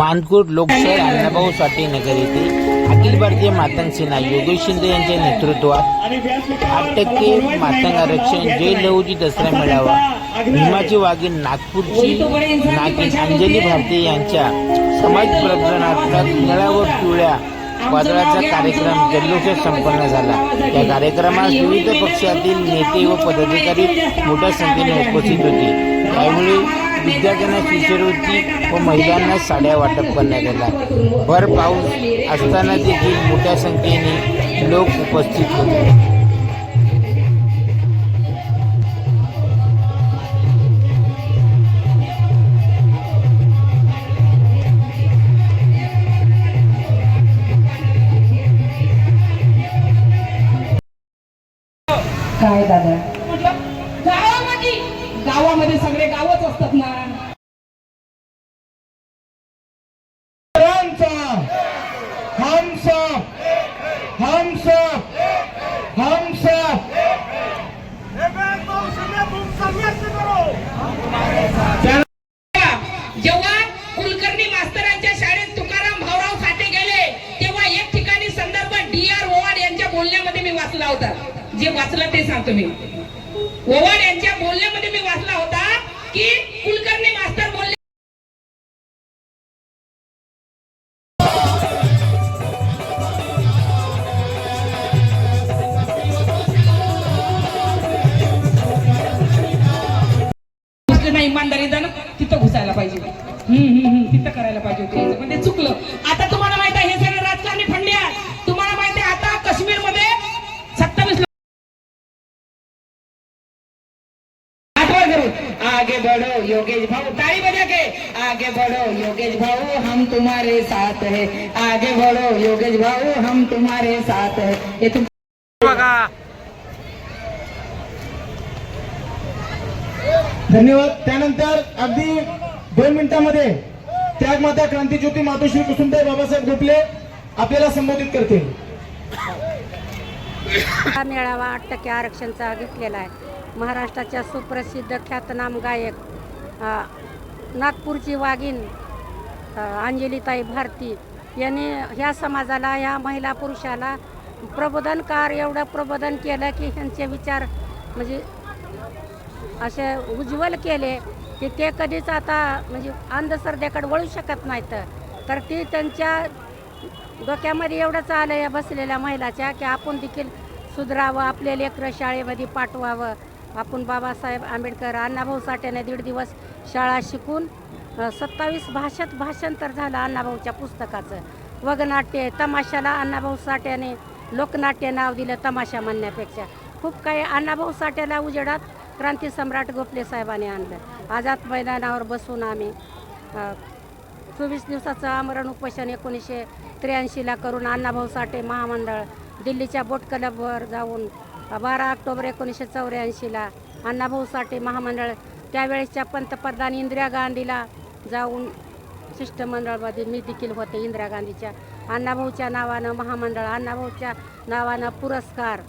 मानकोट लोकशाही अण्णाभाऊ साठे नगर येथे अखिल भारतीय मातंग सेना योगेश शिंदे यांच्या नेतृत्वात आठ टक्के मातंग आरक्षण जय लहूजी दसरा मेळावा भीमाची वाघीण नागपूरची नागिन अंजली भारती यांच्या समाज प्रकरणात निळ्या व पिवळ्या वादळाचा कार्यक्रम जल्लोषात संपन्न झाला. या कार्यक्रमात विविध पक्षातील नेते व पदाधिकारी मोठ्या संख्येने उपस्थित होते. त्यामुळे विद्यार्थ्यांना शिष्यवृत्ती व महिलांना साड्या वाटप करण्यात आला भर पाऊस असताना देखील मोठ्या संख्येने लोक उपस्थित होते. काय दादा? गावामध्ये सगळे गावच असतात ना. जेव्हा कुलकर्णी मास्तरांच्या शाळेत तुकाराम भाऊराव साठे गेले तेव्हा एक ठिकाणी संदर्भ डी आर ओवाड यांच्या बोलण्यामध्ये मी वाचला होता. जे वाचलं ते सांगतो मी. ओवाड यांच्या बोलण्यामध्ये मी वाचला होता की कुलकर्णी मास्तर बोलले इमानदारी नाही तिथं घुसायला पाहिजे. हम्म हम्म हम्म तिथं करायला पाहिजे होते. म्हणजे पण ते चुकलं. आता आगे बढ़ो योगेश भाऊ ताली बजा के आगे बढ़ो योगेश भाऊ हम तुम्हारे साथ है। आगे बढ़ो योगेश भाऊ हम तुम्हारे साथ है। हे तुम धन्यवाद। त्यानंतर अगदी दोन मिनिटांमध्ये त्यागमाता क्रांतीज्योती मातोश्री कुसुमताई बाबासाहेब गोपले आपल्याला संबोधित करतील. हा मेळावा आठ टक्के आरक्षणचा घेतलेला आहे. महाराष्ट्राच्या सुप्रसिद्ध ख्यातनाम गायक नागपूरची वाघीण अंजलीताई भारती यांनी ह्या समाजाला ह्या महिला पुरुषाला प्रबोधनकार एवढं प्रबोधन केलं की ह्यांचे विचार म्हणजे असे उज्ज्वल केले की ते कधीच आता म्हणजे अंधश्रद्धेकडे वळू शकत नाहीत. तर ती त्यांच्या डोक्यामध्ये एवढंच आलं या बसलेल्या महिलाच्या की आपण देखील सुधरावं आपले लेकरं शाळेमध्ये पाठवावं. आपण बाबासाहेब आंबेडकर अण्णाभाऊ साठ्याने दीड दिवस शाळा शिकून सत्तावीस भाषेत भाषांतर झालं अण्णाभाऊच्या पुस्तकाचं. वगनाट्य तमाशाला अण्णाभाऊ साठ्याने लोकनाट्य नाव दिलं तमाशा म्हणण्यापेक्षा. खूप काही अण्णाभाऊ साठ्याला उजेडात क्रांती सम्राट गोखले साहेबांनी आणलं. आझाद मैदानावर बसून आम्ही चोवीस दिवसाचं आमरण उपोषण एकोणीसशे त्र्याऐंशीला करून अण्णाभाऊ साठे महामंडळ दिल्लीच्या बोट क्लबवर जाऊन बारा ऑक्टोबर एकोणीसशे चौऱ्याऐंशीला अण्णाभाऊ साठे महामंडळ त्यावेळेसच्या पंतप्रधान इंदिरा गांधीला जाऊन शिष्टमंडळमध्ये मी देखील होते इंदिरा गांधीच्या. अण्णाभाऊच्या नावानं महामंडळ अण्णाभाऊच्या नावानं पुरस्कार.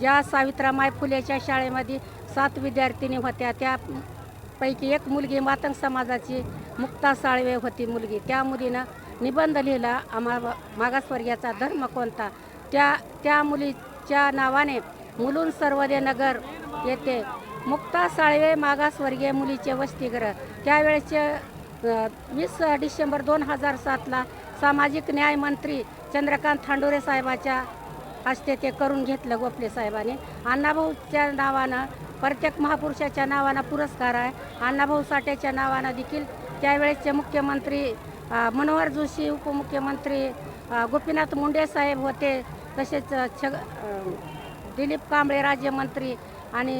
ज्या सावित्रामाई फुलेच्या शाळेमध्ये सात विद्यार्थिनी होत्या त्यापैकी एक मुलगी मातंग समाजाची मुक्ता साळवे होती मुलगी. त्या मुलीनं निबंध लिहिला आम्हा मागासवर्गीयाचा धर्म कोणता? त्या त्या मुली च्या नावाने मुलुंड सर्वोदय नगर येथे मुक्ता साळवे मागासवर्गीय मुलीचे वसतिगृह. त्यावेळेचे वीस डिसेंबर दोन हजार सातला सामाजिक न्याय मंत्री चंद्रकांत थांडोरे साहेबाच्या हस्ते ते करून घेतलं गोपले साहेबांनी. अण्णाभाऊच्या नावानं प्रत्येक महापुरुषाच्या नावानं पुरस्कार आहे. अण्णाभाऊ साठेच्या नावानं देखील त्यावेळेसचे मुख्यमंत्री मनोहर जोशी उपमुख्यमंत्री गोपीनाथ मुंडे साहेब होते. तसेच छग दिलीप कांबळे राज्यमंत्री आणि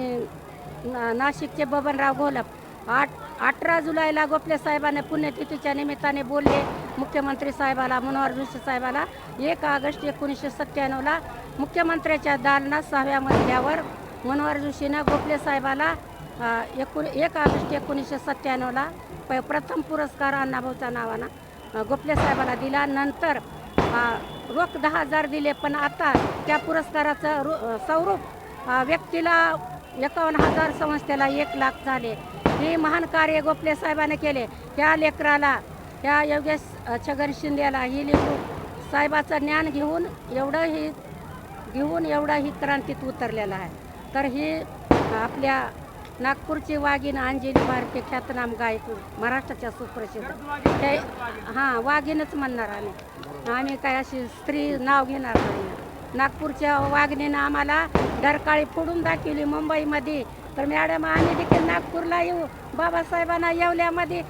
ना- नाशिकचे बबनराव घोलप. आठ अठरा जुलैला गोपले साहेबाने पुण्यतिथीच्या निमित्ताने बोलले. मुख्यमंत्री साहेबाला मनोहर जोशी साहेबाला एक ऑगस्ट एकोणीसशे सत्त्याण्णवला मुख्यमंत्र्याच्या दालनात सहाव्या मजल्यावर मनोहर जोशीनं गोपले साहेबाला एकूण एक ऑगस्ट एकोणीसशे सत्त्याण्णवला प प्रथम पुरस्कार अण्णाभाऊच्या नावानं गोपले साहेबाला दिला. नंतर रोख दहा हजार दिले पण आता त्या पुरस्काराचं रू स्वरूप व्यक्तीला एकावन्न हजार संस्थेला एक लाख झाले. हे महान कार्य गोखले साहेबाने केले. त्या लेकराला ह्या योगेश छगन शिंदेला ही लेकरू साहेबाचं ज्ञान घेऊन एवढं ही घेऊन एवढा ही क्रांतीत उतरलेला आहे. तर ही आपल्या नागपूरची वाघीण अंजली भारती ख्यातनाम गायक महाराष्ट्राच्या सुप्रसिद्ध. ते हां वाघीणच म्हणणार आम्ही. आम्ही काय अशी स्त्री नाव घेणार नाही. नागपूरच्या वागणीनं आम्हाला डरकाळी फोडून दाखवली मुंबईमध्ये. तर मॅडम आम्ही देखील नागपूरला येऊ. बाबासाहेबांना येवल्यामध्ये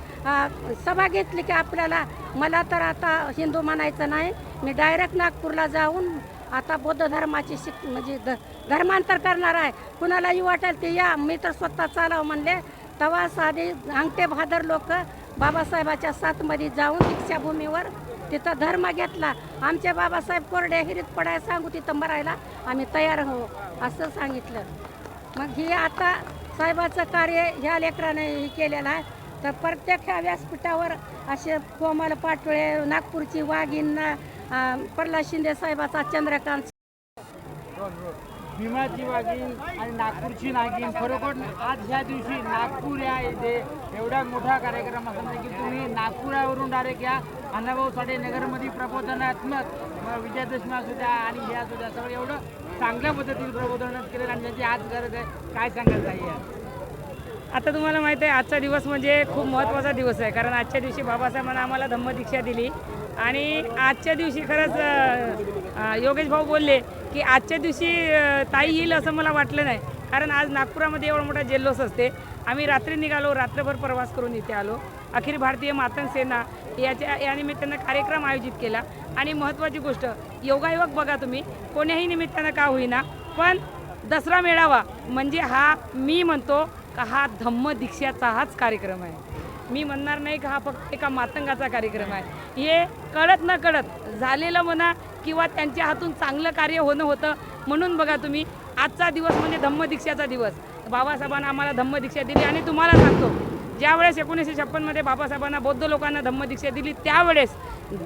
सभा घेतली की आपल्याला. मला तर आता हिंदू म्हणायचं नाही. मी डायरेक्ट नागपूरला जाऊन आता बौद्ध धर्माची शिक म्हणजे ध धर्मांतर करणार आहे. कुणालाही वाटेल ते या. मी तर स्वतः चालाव म्हणले. तेव्हा साधे अंगठे भादर लोक बाबासाहेबाच्या साथमध्ये जाऊन दीक्षाभूमीवर तिथं धर्म घेतला. आमचे बाबासाहेब कोरडे हिरीत पडाय सांगू तिथं मरायला. आम्ही तयार हो असं सांगितलं. मग ही आता साहेबाचं कार्य ह्या लेकराने हे केलेलं आहे. तर प्रत्येक ह्या व्यासपीठावर असे कोमल पाटोळे नागपूरची वाघीण प्रल्हाद शिंदे साहेबाचा चंद्रकांत भीमाची वाघीण आणि नागपूरची नागिन खरोखर आज ह्या दिवशी नागपूर या येथे एवढा मोठा कार्यक्रम असताना की तुम्ही नागपुरावरून डायरेक्ट या अण्णाभाऊ साठे नगरमध्ये प्रबोधनात्मक विजयादशमी असू द्या आणि हे असू द्या सगळं एवढं चांगल्या पद्धतीने प्रबोधन केलेलं आणि त्याची आज गरज आहे. काय सांगायचं आहे आता तुम्हाला माहिती आहे आजचा दिवस म्हणजे खूप महत्त्वाचा दिवस आहे. कारण आजच्या दिवशी बाबासाहेबांना आम्हाला धम्मदीक्षा दिली. आणि आजच्या दिवशी खरंच योगेश भाऊ बोलले की आजच्या दिवशी ताई येईल असं मला वाटलं नाही. कारण आज नागपुरामध्ये एवढा मोठा जल्लोष असते. आम्ही रात्री निघालो रात्रभर प्रवास करून इथे आलो. अखिल भारतीय मातंग सेना याच्या या निमित्तानं कार्यक्रम आयोजित केला. आणि महत्त्वाची गोष्ट योगायोग बघा तुम्ही. कोण्याही निमित्तानं का होईना. पण दसरा मेळावा म्हणजे हा मी म्हणतो का हा धम्म दीक्षाचा हाच कार्यक्रम आहे. मी म्हणणार नाही का हा फक्त एका मातंगाचा कार्यक्रम आहे. हे कळत न कळत झालेलं म्हणा किंवा त्यांच्या हातून चांगलं कार्य होणं होतं. म्हणून बघा तुम्ही आजचा दिवस म्हणजे धम्मदीक्षाचा दिवस. बाबासाहेबांना आम्हाला धम्मदीक्षा दिली आणि तुम्हाला सांगतो ज्यावेळेस एकोणीसशे छप्पनमध्ये बाबासाहेबांना बौद्ध लोकांना धम्मदीक्षा दिली त्यावेळेस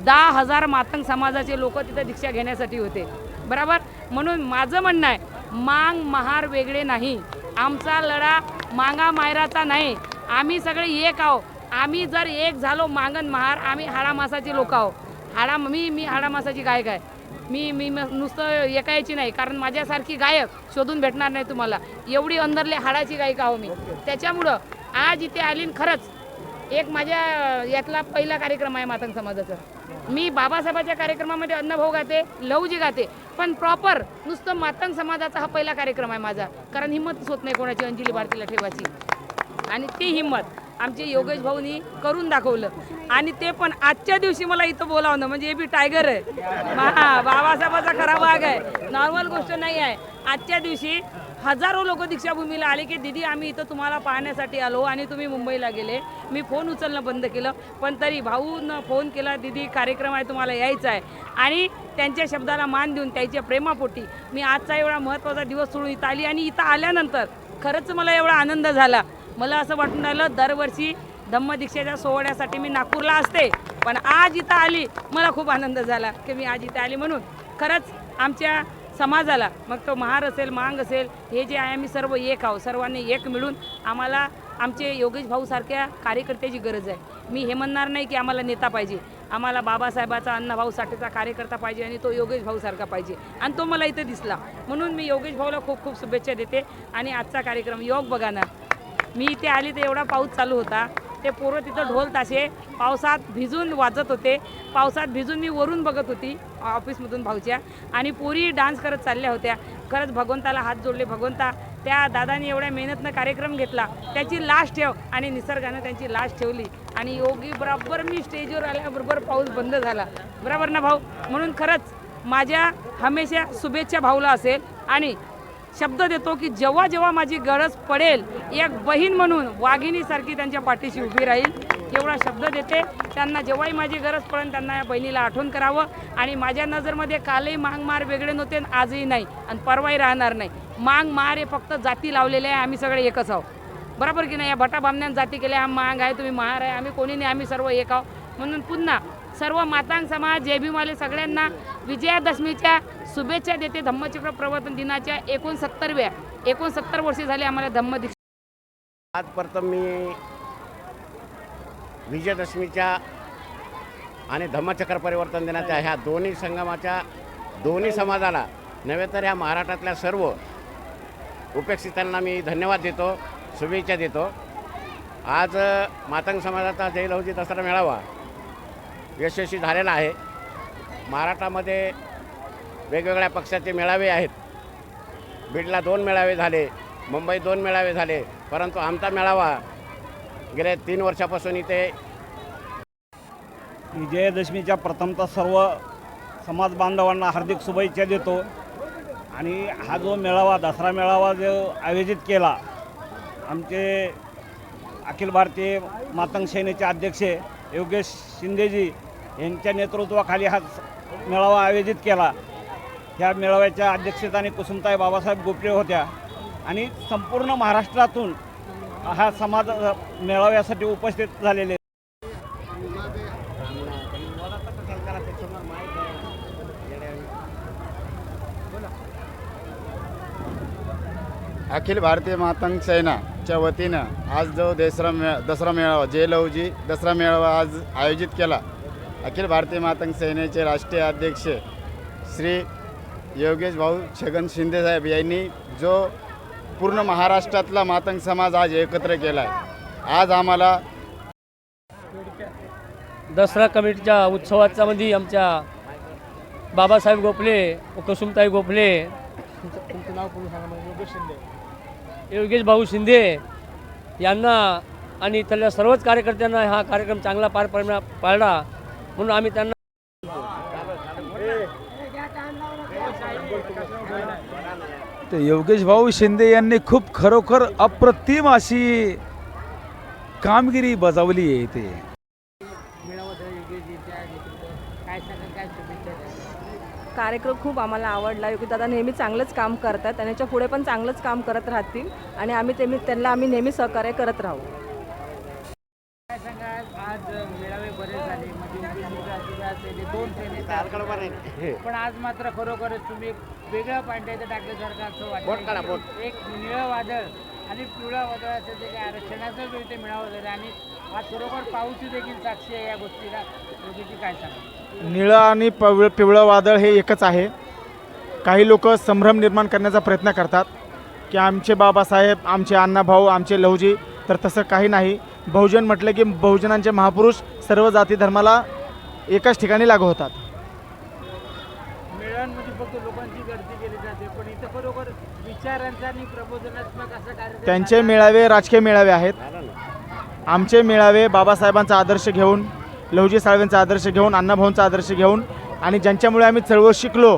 दहा हजार मातंग समाजाचे लोक तिथं दीक्षा घेण्यासाठी होते. बरोबर? म्हणून माझं म्हणणं आहे मांग महार वेगळे नाही. आमचा लढा मांगा मायराचा नाही. आम्ही सगळे एक आहो आम्ही जर एक झालो मांगन महार आम्ही हाडामासाचे लोक आहो हाडा मी मी हाडामासाची गायक आहे. मी मी म- नुसतं एकायची नाही कारण माझ्यासारखी गायक शोधून भेटणार नाही तुम्हाला. एवढी अंदरले हाडाची गायिका आहो मी. त्याच्यामुळं आज इथे आली खरंच एक माझ्या यातला पहिला कार्यक्रम आहे मातंग समाजाचा. मी बाबासाहेबाच्या कार्यक्रमामध्ये अन्नभाऊ गाते लवजी गाते पण प्रॉपर नुसतं मातंग समाजाचा हा पहिला कार्यक्रम आहे माझा. कारण हिंमतच होत नाही कोणाची अंजली भारतीला ठेवायची. आणि ती हिंमत. आमचे योगेश भाऊनी करून दाखवलं. आणि ते पण आजच्या दिवशी मला इथं बोलावणं म्हणजे हे बी टायगर आहे. हा बाबासाहेबाचा खरा भाग आहे. नॉर्मल गोष्ट नाही आहे. आजच्या दिवशी हजारो लोक दीक्षाभूमीला आले की दिदी आम्ही इथं तुम्हाला पाहण्यासाठी आलो आणि तुम्ही मुंबईला गेले. मी फोन उचलणं बंद केलं. पण तरी भाऊनं फोन केला दिदी कार्यक्रम आहे तुम्हाला यायचा आहे. आणि त्यांच्या शब्दाला मान देऊन त्यांच्या प्रेमापोटी मी आजचा एवढा महत्त्वाचा दिवस सोडून इथं आली. आणि इथं आल्यानंतर खरंच मला एवढा आनंद झाला. मला असं वाटून राहिलं दरवर्षी धम्मदीक्षेच्या सोहळ्यासाठी मी नागपूरला असते. पण आज इथं आली मला खूप आनंद झाला की मी आज इथं आली म्हणून. खरंच आमच्या समाजाला मग तो महार असेल मांग असेल हे जे आहे आम्ही सर्व एक आहोत सर्वांनी एक मिळून आम्हाला आमचे योगेश भाऊसारख्या कार्यकर्त्याची गरज आहे. मी हे म्हणणार नाही की आम्हाला नेता पाहिजे. आम्हाला बाबासाहेबाचा अण्णाभाऊ साठेचा कार्यकर्ता पाहिजे आणि तो योगेश भाऊसारखा पाहिजे. आणि तो मला इथं दिसला. म्हणून मी योगेश भाऊला खूप खूप शुभेच्छा देते. आणि आजचा कार्यक्रम योग बघा ना. मी इथे आली तर एवढा पाऊस चालू होता. ते पोरं तिथं ढोल ताशे पावसात भिजून वाजत होते. पावसात भिजून मी वरून बघत होती ऑफिसमधून भाऊच्या. आणि पोरी डान्स करत चालल्या होत्या. खरंच भगवंताला हात जोडले. भगवंता त्या दादाने एवढ्या मेहनतनं कार्यक्रम घेतला. त्याची लाश ठेव. आणि निसर्गानं त्यांची लाश ठेवली. आणि योगी बरोबर मी स्टेजवर आल्याबरोबर पाऊस बंद झाला. बरोबर ना भाऊ? म्हणून खरंच माझ्या हमेशा शुभेच्छा भाऊला असेल. आणि शब्द देतो की जेव्हा जेव्हा माझी गरज पडेल एक बहीण म्हणून वाघिणीसारखी त्यांच्या पाठीशी उभी राहील एवढा शब्द देते. त्यांना जेव्हाही माझी गरज पडेल त्यांना या बहिणीला आठवण करावं. आणि माझ्या नजरमध्ये कालही मांग मार वेगळे नव्हते आणि आजही नाही आणि परवाही राहणार नाही. मांग मार हे फक्त जाती लावलेले आहे आम्ही सगळे एकच आहोत. बरोबर की नाही? या भटा बामण्यान जाती केल्या हा मांग आहे तुम्ही महार आहे आम्ही कोणी नाही आम्ही सर्व एक आहोत. म्हणून पुन्हा सर्व मातांग समाज जय भीमाले सगळ्यांना विजयादशमीच्या शुभेच्छा देते. धम्मचक्र प्रवर्तन दिनाच्या एकोणसत्तरव्या एकोणसत्तर वर्षे झाले आम्हाला धम्म धम्मदीक्षा आज प्रथम मी विजयादशमीच्या आणि धम्मचक्र परिवर्तन दिनाच्या ह्या दोन्ही संगमाच्या दोन्ही समाजाला नव्हे तर ह्या महाराष्ट्रातल्या सर्व उपेक्षितांना मी धन्यवाद देतो शुभेच्छा देतो. आज मातंग समाजाचा जयलवजी दसरा मेळावा यशस्वी झालेला आहे. महाराष्ट्रामध्ये वेगवेगळ्या पक्षाचे मेळावे आहेत. बीडला दोन मेळावे झाले मुंबई दोन मेळावे झाले परंतु आमचा मेळावा गेल्या तीन वर्षापासून इथे विजयादशमीच्या प्रथमतः सर्व समाज बांधवांना हार्दिक शुभेच्छा देतो. आणि हा जो मेळावा दसरा मेळावा जो आयोजित केला आमचे अखिल भारतीय मातंग सेनेचे अध्यक्ष योगेश शिंदेजी यांच्या नेतृत्वाखाली हा मेळावा आयोजित केला. ह्या मेळाव्याच्या अध्यक्षताने कुसुमताई बाबासाहेब गोपरे होत्या. आणि संपूर्ण महाराष्ट्रातून हा समाज मेळाव्यासाठी उपस्थित झालेले. अखिल भारतीय मातंग सेनाच्या वतीनं आज जो दसरा मे दसरा मेळावा जे लवजी दसरा मेळावा आज आयोजित केला. अखिल भारतीय मातंग सेनेचे राष्ट्रीय अध्यक्ष श्री योगेश भाऊ छगन शिंदेसाहेब यांनी जो पूर्ण महाराष्ट्रातला मातंग समाज आज एकत्र केला आहे आज आम्हाला दसरा कमिटीच्या उत्सवाचा मध्ये आमच्या बाबासाहेब गोपले व कुसुमताई गोपले. योगेश भाऊ शिंदे यांना आणि इथल्या सर्वच कार्यकर्त्यांना हा कार्यक्रम चांगला पार पडला पाळला म्हणून आम्ही त्यांना तर योगेश भाऊ शिंदे यांनी खूप खरोखर अप्रतिम अशी कामगिरी बजावली आहे इथे मिळवत योगेशजीच्या नेतृत्वात काय सांगाल काय शुभेच्छा द्याल? कार्यक्रम खूप आम्हाला आवडला. योगी दादा नेहमी चांगलंच काम करतात आणि याच्यापुढे पण चांगलंच काम करत राहतील आणि आम्ही ते त्यांना आम्ही नेहमी सहकार्य करत राहू. काय सांगाल? आज मेळावे बरेच झाले. म्हणजे दोन पण आज मात्र खरोखरच तुम्ही एक वेगळं इथं टाकल्यासारखं असं. वाटतं. एक निळं वादळ आणि पिवळं वादळाचं जे काही आरक्षणाचं जो इथे मेळावा झाला आणि आज खरोखर पाऊस देखील साक्षी आहे या गोष्टीला. योगेशजी काय सांगा निळं आणि पव पिवळं वादळ हे एकच आहे. काही लोक संभ्रम निर्माण करण्याचा प्रयत्न करतात की आमचे बाबासाहेब आमचे अण्णाभाऊ आमचे लहुजी तर तसं काही नाही. बहुजन म्हटलं की बहुजनांचे महापुरुष सर्व जाती धर्माला एकाच ठिकाणी लागू होतात. त्यांचे मेळावे राजकीय मेळावे आहेत. आमचे मेळावे बाबासाहेबांचा आदर्श घेऊन लवजी साळवेंचा आदर्श घेऊन अण्णाभाऊंचा आदर्श घेऊन आणि ज्यांच्यामुळे आम्ही चळवळ शिकलो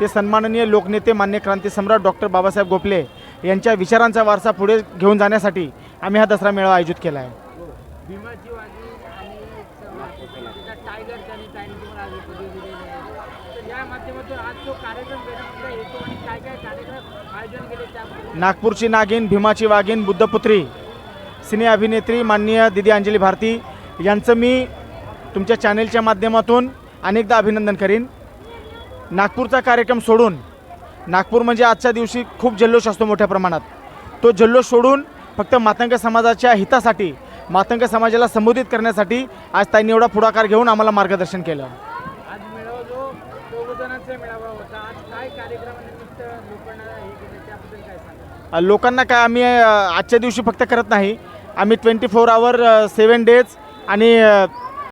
ते सन्माननीय लोकनेते मान्य क्रांती सम्राट डॉक्टर बाबासाहेब गोपले यांच्या विचारांचा वारसा पुढे घेऊन जाण्यासाठी आम्ही हा दसरा मेळावा आयोजित केला आहे. नागपूरची नागिन भीमाची वाघीन बुद्धपुत्री सिने अभिनेत्री माननीय दिदी अंजली भारती यांचं मी तुमच्या चॅनेलच्या माध्यमातून अनेकदा अभिनंदन करीन. नागपूरचा कार्यक्रम सोडून नागपूर म्हणजे आजच्या दिवशी खूप जल्लोष असतो मोठ्या प्रमाणात. तो जल्लोष सोडून फक्त मातंग समाजाच्या हितासाठी मातंग समाजाला संबोधित करण्यासाठी आज त्यांनी एवढा पुढाकार घेऊन आम्हाला मार्गदर्शन केलं. लोकांना काय आम्ही आजच्या दिवशी फक्त करत नाही. आम्ही twenty four hour seven days आणि